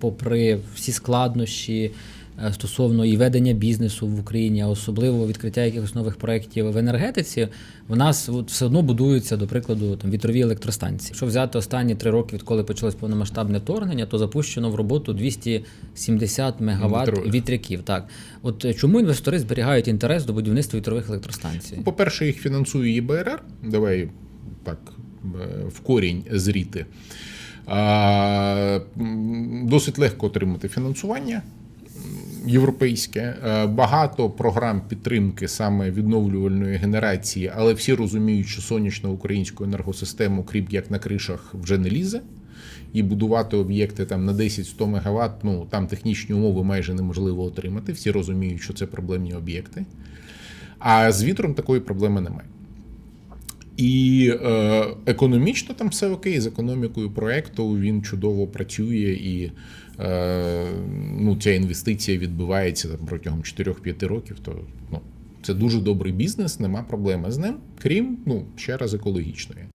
попри всі складнощі е, стосовно і ведення бізнесу в Україні, а особливо відкриття якихось нових проєктів в енергетиці, в нас от все одно будуються, до прикладу, там вітрові електростанції. Якщо взяти останні три роки, відколи почалось повномасштабне вторгнення, то запущено в роботу 270 мегаватт Вітрових. вітряків. Так, от е, чому інвестори зберігають інтерес до будівництва вітрових електростанцій? По-перше, їх фінансує ЄБРР. Давай так е, в корінь зріти. А, Досить легко отримати фінансування європейське. Е, Багато програм підтримки саме відновлювальної генерації, але всі розуміють, що сонячна українську енергосистему, крім як на кришах, вже не лізе. І будувати об'єкти там на 10-100 МВт, ну там технічні умови майже неможливо отримати. Всі розуміють, що це проблемні об'єкти. А з вітром такої проблеми немає. І е, економічно там все окей, з економікою проекту він чудово працює і е, ну, ця інвестиція відбувається там, протягом 4-5 років. То ну, це дуже добрий бізнес, нема проблеми з ним, крім ну, ще раз екологічної.